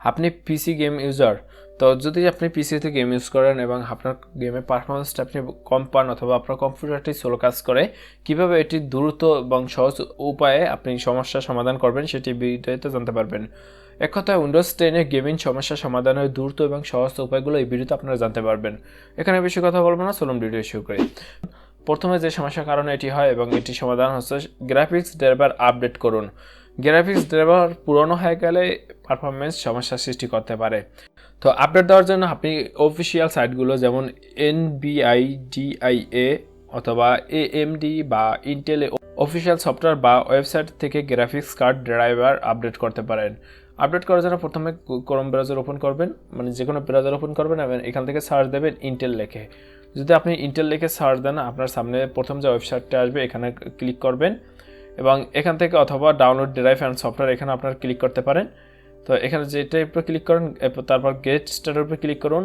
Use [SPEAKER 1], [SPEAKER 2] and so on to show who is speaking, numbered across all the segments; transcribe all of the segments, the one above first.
[SPEAKER 1] আপনি PC game user তো যদি আপনি পিসিতে গেম ইউজ করেন এবং আপনার গেমের পারফরমেন্সটা আপনি কম পান অথবা আপনার কম্পিউটারটি স্লো কাজ করে, কীভাবে এটি দ্রুত এবং সহজ উপায়ে আপনি সমস্যার সমাধান করবেন সেটি ভিডিওতে জানতে পারবেন। এক কথায় উইন্ডোজ টেনে গেমিং সমস্যার সমাধানের দ্রুত এবং সহজ উপায়গুলো এই ভিডিওতে আপনারা জানতে পারবেন। এখানে বেশি কথা বলব না, চলুন ভিডিও শুরু করি। প্রথমে যে সমস্যার কারণে এটি হয় এবং এটি সমাধান হচ্ছে গ্রাফিক্স ড্রাইভার আপডেট করুন। গ্রাফিক্স ড্রাইভার পুরনো হয়ে গেলে পারফরমেন্স সমস্যার সৃষ্টি করতে পারে। তো আপডেট দেওয়ার জন্য আপনি অফিসিয়াল সাইটগুলো যেমন এনবিআইডিআইএ অথবা এএমডি বা ইন্টেল অফিসিয়াল সফটওয়্যার বা ওয়েবসাইট থেকে গ্রাফিক্স কার্ড ড্রাইভার আপডেট করতে পারেন। আপডেট করার জন্য প্রথমে ক্রোম ব্রাউজার ওপেন করবেন মানে যে কোনো ব্রাউজার ওপেন করবেন এবং এখান থেকে সার্চ দেবেন ইন্টেল লেখে। যদি আপনি ইন্টেল লেখে সার্চ দেন, আপনার সামনে প্রথম যে ওয়েবসাইটটা আসবে, এখানে ক্লিক করবেন। এবং এখান থেকে অথবা ডাউনলোড ড্রাইভ অ্যান্ড সফটওয়্যার এখানে আপনারা ক্লিক করতে পারেন। তো এখানে যেটার উপরে ক্লিক করেন তারপর গেট স্টার্টের উপরে ক্লিক করুন।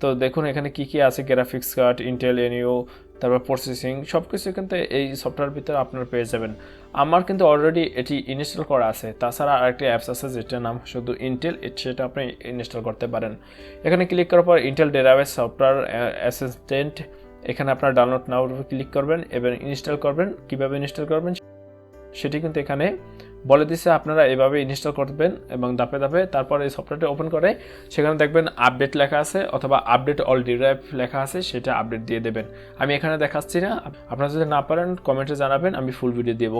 [SPEAKER 1] তো দেখুন এখানে কি কি আছে গ্রাফিক্স কার্ড ইন্টেল এনইউ তারপর প্রসেসিং সব কিছু কিন্তু এই সফটওয়্যার ভিতরে আপনারা পেয়ে যাবেন। আমার কিন্তু অলরেডি এটি ইনস্টল করা আছে। তাছাড়া আরেকটি অ্যাপস আছে যেটার নাম শুধু ইন্টেল সেটা আপনি ইনস্টল করতে পারেন। এখানে ক্লিক করার পর ইন্টেল ডেরাবেস সফটওয়্যার অ্যাসিস্ট্যান্ট এখানে আপনার ডাউনলোড নাও ক্লিক করবেন এবং ইনস্টল করবেন। কীভাবে ইনস্টল করবেন সেটি কিন্তু এখানে বলে দিচ্ছে আপনারা এভাবে ইনস্টল করবেন এবং দাপে দাপে তারপর এই সফটওয়্যারটি ওপেন করে সেখানে দেখবেন আপডেট লেখা আছে অথবা আপডেট অল ডিরাইভ লেখা আছে, সেটা আপডেট দিয়ে দেবেন। আমি এখানে দেখাচ্ছি না, আপনারা যদি না পারেন কমেন্টে জানাবেন, আমি ফুল ভিডিও দেব।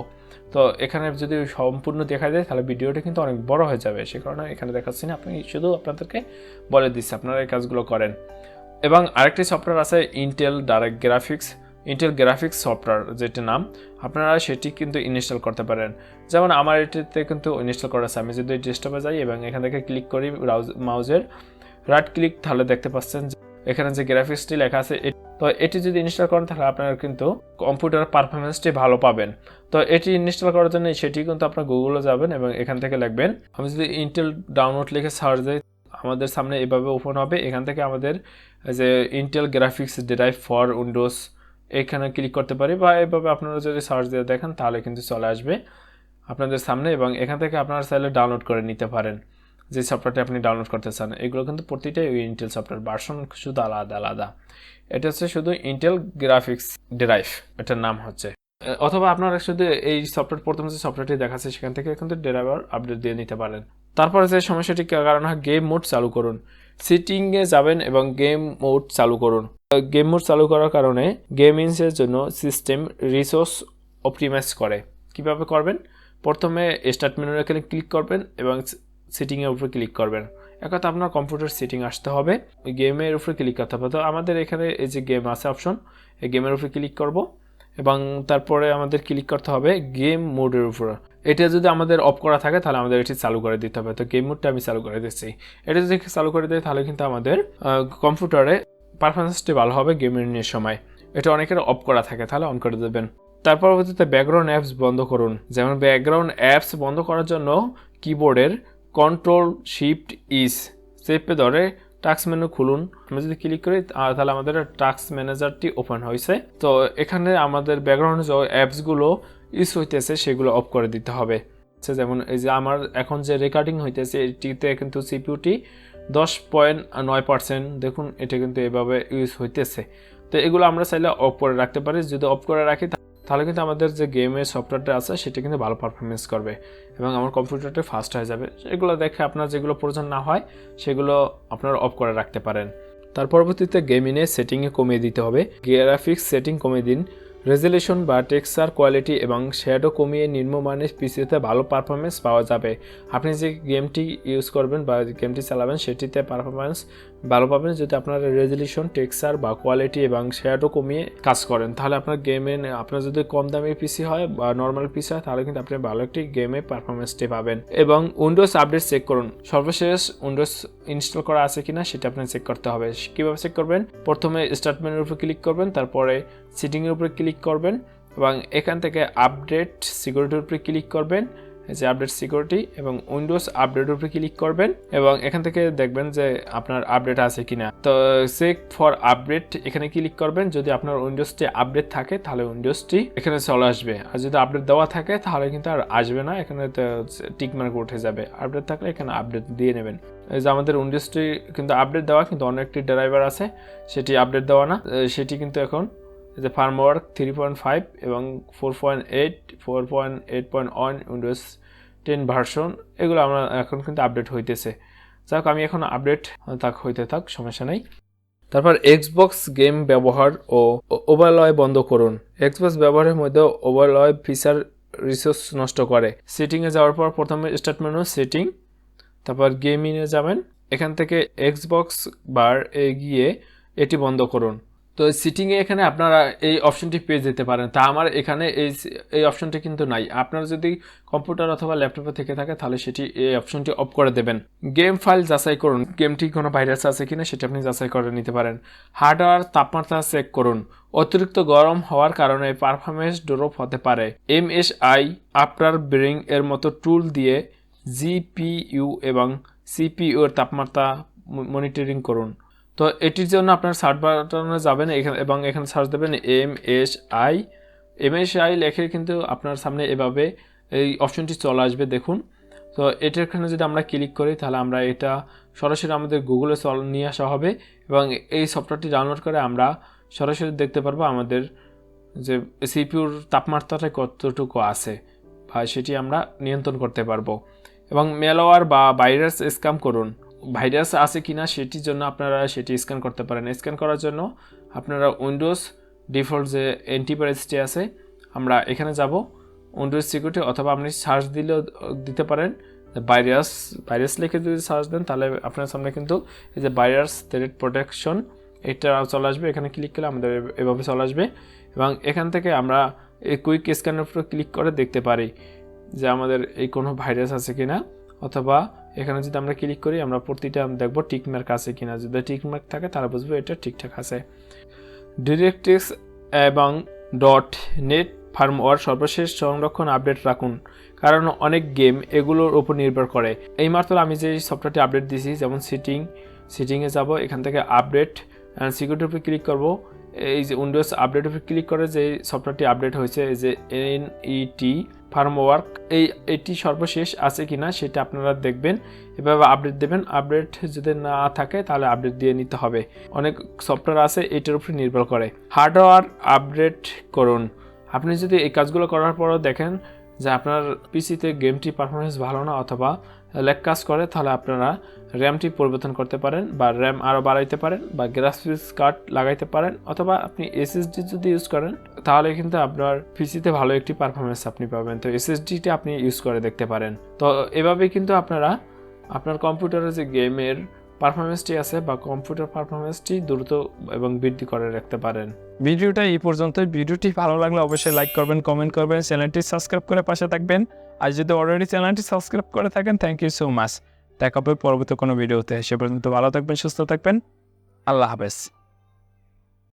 [SPEAKER 1] তো এখানে যদি সম্পূর্ণ দেখা যায় তাহলে ভিডিওটা কিন্তু অনেক বড় হয়ে যাবে, সে কারণে এখানে দেখাচ্ছি না। আপনি শুধু আপনাদেরকে বলে দিচ্ছি, আপনারা এই কাজগুলো করেন। এবং আরেকটি সফটওয়্যার আছে Intel direct graphics Intel graphics software যেটি নাম, আপনারা সেটি কিন্তু ইনস্টল করতে পারেন। যেমন আমার এটিতে কিন্তু ইনস্টল করা আছে। আমি যদি ডেস্কটপে যাই এবং এখান থেকে ক্লিক করি মাউজের রাইট ক্লিক তাহলে দেখতে পাচ্ছেন এখানে যে গ্রাফিক্সটি লেখা আছে তো এটি যদি ইনস্টল করেন তাহলে আপনারা কিন্তু কম্পিউটার পারফরমেন্সটি ভালো পাবেন। তো এটি ইনস্টল করার জন্য সেটি কিন্তু আপনার গুগলে যাবেন এবং এখান থেকে লিখবেন, আমি যদি ইন্টেল ডাউনলোড লিখে সার্চ দিই, আমাদের সামনে এভাবে ওপেন হবে। এখান থেকে আমাদের যে Intel graphics driver for Windows এখানে ক্লিক করতে পারি বা এভাবে আপনারা যদি সার্চ দিয়ে দেখেন, তাহলে কিন্তু চলে আসবে আপনাদের সামনে এবং এখান থেকে আপনারা চাইলে ডাউনলোড করে নিতে পারেন যে সফটওয়্যারটি আপনি ডাউনলোড করতে চান। এগুলো কিন্তু প্রতিটাই ইন্টেল সফটওয়্যার ভার্সন শুধু আলাদা আলাদা। এটা হচ্ছে শুধু ইন্টেল গ্রাফিক্স ডেরাইভ এটার নাম হচ্ছে। অথবা আপনারা শুধু এই সফটওয়্যার প্রথম যে সফটওয়্যারটি দেখাচ্ছে, সেখান থেকে কিন্তু ড্রাইভার আপডেট দিয়ে নিতে পারেন। তারপরে যে সমস্যাটি, কারণ হয় গেম মোড চালু করুন। সিটিংয়ে যাবেন এবং গেম মোড চালু করুন। গেম মোড চালু করার কারণে গেমিংসের জন্য সিস্টেম রিসোর্স অপটিমাইজ করে। কীভাবে করবেন? প্রথমে স্টার্ট মেনুর এখানে ক্লিক করবেন এবং সিটিংয়ের উপরে ক্লিক করবেন। এক কথা আপনার কম্পিউটার সেটিং আসতে হবে। গেমের উপরে ক্লিক করতে হবে। তো আমাদের এখানে এই যে গেম আছে অপশন এই গেমের উপরে ক্লিক করব এবং তারপরে আমাদের ক্লিক করতে হবে গেম মোডের উপরে। এটা যদি আমাদের অফ করা থাকে, তাহলে আমাদের এটি চালু করে দিতে হবে। তো গেম মোডটা আমি চালু করে দিচ্ছি। এটা যদি চালু করে দিই তাহলে কিন্তু আমাদের কম্পিউটারে পারফরমেন্সটি ভালো হবে গেমের সময়। এটা অনেকের অফ করা থাকে, তাহলে অন করে দেবেন। তার পরবর্তীতে ব্যাকগ্রাউন্ড অ্যাপস বন্ধ করুন। যেমন ব্যাকগ্রাউন্ড অ্যাপস বন্ধ করার জন্য কিবোর্ডের কন্ট্রোল শিফট ইস চেপে ধরে টাস্ক মেনু খুলুন। আমি যদি ক্লিক করি তাহলে আমাদের টাস্ক ম্যানেজারটি ওপেন হয়েছে। তো এখানে আমাদের ব্যাকগ্রাউন্ড অ্যাপসগুলো ইউজ হইতেছে, সেগুলো অফ করে দিতে হবে। যেমন এই যে আমার এখন যে রেকর্ডিং হইতেছে, এটিতে কিন্তু সিপিউটি দশ পয়েন্ট নয় পার্সেন্ট দেখুন এটা কিন্তু এভাবে ইউজ হইতেছে। তো এগুলো আমরা চাইলে অফ করে রাখতে পারি, যদি অফ করে রাখি তাহলে কিন্তু আমাদের যে গেমের সফটওয়্যারটা আছে, সেটা কিন্তু ভালো পারফরমেন্স করবে এবং আমার কম্পিউটারটা ফাস্ট হয়ে যাবে। এগুলো দেখে আপনার যেগুলো প্রয়োজন না হয়, সেগুলো আপনারা অফ করে রাখতে পারেন। তার পরবর্তীতে গেমিংয়ে সেটিংয়ে কমিয়ে দিতে হবে। গ্রাফিক্স সেটিং কমিয়ে দিন। রেজলিউশন বা টেক্সার কোয়ালিটি এবং শ্যাডো কমিয়ে নিম্নমানের পিসিতে ভালো পারফরমেন্স পাওয়া যাবে। আপনি যে গেমটি ইউজ করবেন বা গেমটি চালাবেন, সেটিতে পারফরমেন্স ভালো পাবেন যদি আপনার রেজলিউশন টেক্সচার বা কোয়ালিটি এবং শ্যাডো কমিয়ে কাজ করেন। তাহলে আপনার গেমে আপনার যদি কম দামের পিসি হয় বা নর্মাল পিসি হয়, তাহলে কিন্তু আপনি ভালো একটি গেমে পারফরমেন্সটি পাবেন। এবং উইন্ডোজ আপডেট চেক করুন। সর্বশেষ উইন্ডোজ ইনস্টল করা আছে কিনা, সেটা আপনি চেক করতে হবে। কীভাবে চেক করবেন? প্রথমে স্টার্টমেন্টের উপর ক্লিক করবেন, তারপরে সিটিংয়ের উপরে ক্লিক করবেন এবং এখান থেকে আপডেট সিকিউরিটির উপরে ক্লিক করবেন। যে আপডেট সিকিউরিটি এবং উইন্ডোজ আপডেট উপরে ক্লিক করবেন এবং এখান থেকে দেখবেন যে আপনার আপডেট আছে কিনা। তো চেক ফর আপডেট এখানে ক্লিক করবেন। যদি আপনার উইন্ডোজটি আপডেট থাকে, তাহলে উইন্ডোজটি এখানে চলে আসবে। আর যদি আপডেট দেওয়া থাকে, তাহলে কিন্তু আর আসবে না। এখানে টিক মার্ক উঠে যাবে। আপডেট থাকলে এখানে আপডেট দিয়ে নেবেন। এই যে আমাদের উইন্ডোজটি কিন্তু আপডেট দেওয়া কিন্তু অন্য একটি ড্রাইভার আছে। সেটি আপডেট দেওয়া না। সেটি কিন্তু এখন যে ফার্মওয়ার্ক থ্রি পয়েন্ট ফাইভ এবং four point eight four point eight point one Windows ten version এগুলো আমরা এখন কিন্তু আপডেট হইতেছে। যাক, আমি এখন আপডেট থাক, হইতে থাক, সমস্যা নেই। তারপর এক্সবক্স গেম ব্যবহার ও ওভারলয় বন্ধ করুন। এক্সবক্স ব্যবহারের মধ্যে ওভারলয় ফিচার রিসোর্স নষ্ট করে। সেটিংয়ে যাওয়ার পর প্রথমে স্টার্ট মেনু সেটিং তারপর গেমিংয়ে যাবেন। এখান থেকে এক্সবক্স বার এ গিয়ে এটি বন্ধ করুন। তো সিটিংয়ে এখানে আপনারা এই অপশনটি পেয়ে যেতে পারেন। তা আমার এখানে এই এই অপশনটি কিন্তু নাই। আপনার যদি কম্পিউটার অথবা ল্যাপটপে থেকে থাকে, তাহলে সেটি এই অপশনটি অফ করে দেবেন। গেম ফাইল যাচাই করুন। গেমটি কোনো ভাইরাস আছে কিনা, সেটি আপনি যাচাই করে নিতে পারেন। হার্ডওয়্যার তাপমাত্রা চেক করুন। অতিরিক্ত গরম হওয়ার কারণে পারফরমেন্স ড্রপ হতে পারে। এমএসআই আফটার ব্রিং এর মতো টুল দিয়ে জিপিইউ এবং সিপিইউ এর তাপমাত্রা মনিটরিং করুন। তো এটির জন্য আপনার সার্চ বাটনে যাবেন, এখানে এবং এখানে সার্চ দেবেন M S I M S I লেখে কিন্তু আপনার সামনে এভাবে এই অপশনটি চলে আসবে, দেখুন। তো এটার এখানে যদি আমরা ক্লিক করি, তাহলে আমরা এটা সরাসরি আমাদের গুগলে চল নিয়ে আসা হবে, এবং এই সফটওয়্যারটি ডাউনলোড করে আমরা সরাসরি দেখতে পারব আমাদের যে সিপিউর তাপমাত্রাটা কতটুকু আছে, বা সেটি আমরা নিয়ন্ত্রণ করতে পারব। এবং মেলওয়ার বা ভাইরাস স্ক্যাম করুন। ভাইরাস আছে কি না সেটির জন্য আপনারা সেটি স্ক্যান করতে পারেন। স্ক্যান করার জন্য আপনারা উইন্ডোজ ডিফল্ট যে অ্যান্টিভাইরাসটি আছে, আমরা এখানে যাব। উইন্ডোজ সিকিউরিটি অথবা আপনি সার্চ দিলেও দিতে পারেন। ভাইরাস ভাইরাস লিখে যদি সার্চ দেন, তাহলে আপনার সামনে কিন্তু এই যে ভাইরাস থ্রেড প্রোটেকশন এটা চলে আসবে। এখানে ক্লিক করলে আমাদের এভাবে চলে আসবে। এবং এখান থেকে আমরা এই কুইক স্ক্যানের উপর ক্লিক করে দেখতে পারি যে আমাদের এই কোনো ভাইরাস আছে কিনা অথবা এখানে যদি আমরা ক্লিক করি, আমরা প্রতিটা দেখব টিকমার্ক আছে কিনা। যদি টিকমার্ক থাকে, তাহলে বুঝব এটা ঠিকঠাক আছে। ডিরেক্টিক্স এবং. ডট নেট ফার্মওয়ার সর্বশেষ সংরক্ষণ আপডেট রাখুন, কারণ অনেক গেম এগুলোর উপর নির্ভর করে। এই মাত্র আমি যে সফটওয়্যারটি আপডেট দিয়েছি, যেমন সিটিং সিটিংয়ে যাব, এখান থেকে আপডেট অ্যান্ড সিকিউরিটির উপরে ক্লিক করব। এই যে উইন্ডোজ আপডেট উপরে ক্লিক করে যে সফটওয়্যারটি আপডেট হয়েছে, এই যে এনইটি ফার্মওয়ার্ক, এই, এটি সর্বশেষ আছে কি না সেটা আপনারা দেখবেন। এভাবে আপডেট দেবেন। আপডেট যদি না থাকে তাহলে আপডেট দিয়ে নিতে হবে। অনেক সফটওয়্যার আছে, এটার উপরে নির্ভর করে। হার্ডওয়্যার আপডেট করুন। আপনি যদি এই কাজগুলো করার পরও দেখেন যে আপনার পিসিতে গেমটি পারফরমেন্স ভালো না অথবা ল্যাক কাজ করে, তাহলে আপনারা র্যামটি পরিবর্তন করতে পারেন বা র্যাম আরও বাড়াইতে পারেন বা গ্রাফিক্স কার্ড লাগাইতে পারেন অথবা আপনি এসএসডি যদি ইউজ করেন তাহলে কিন্তু আপনার পিসিতে ভালো একটি পারফরমেন্স আপনি পাবেন। তো এসএসডিটি আপনি ইউজ করে দেখতে পারেন। তো এভাবে কিন্তু আপনারা আপনার কম্পিউটারে যে গেমের পারফরমেন্সটি আছে বা কম্পিউটার পারফরমেন্সটি দ্রুত এবং বৃদ্ধি করে রাখতে পারেন।
[SPEAKER 2] ভিডিওটা এই পর্যন্তই। ভিডিওটি ভালো লাগলে অবশ্যই লাইক করবেন কমেন্ট করবেন চ্যানেলটি সাবস্ক্রাইব করে পাশে থাকবেন। আর যদি অলরেডি চ্যানেলটি সাবস্ক্রাইব করে থাকেন থ্যাংক ইউ সো মাচ দেখা হবে পরবর্তী কোনো ভিডিওতে সে পর্যন্ত ভালো থাকবেন, সুস্থ থাকবেন। আল্লাহ হাফেজ।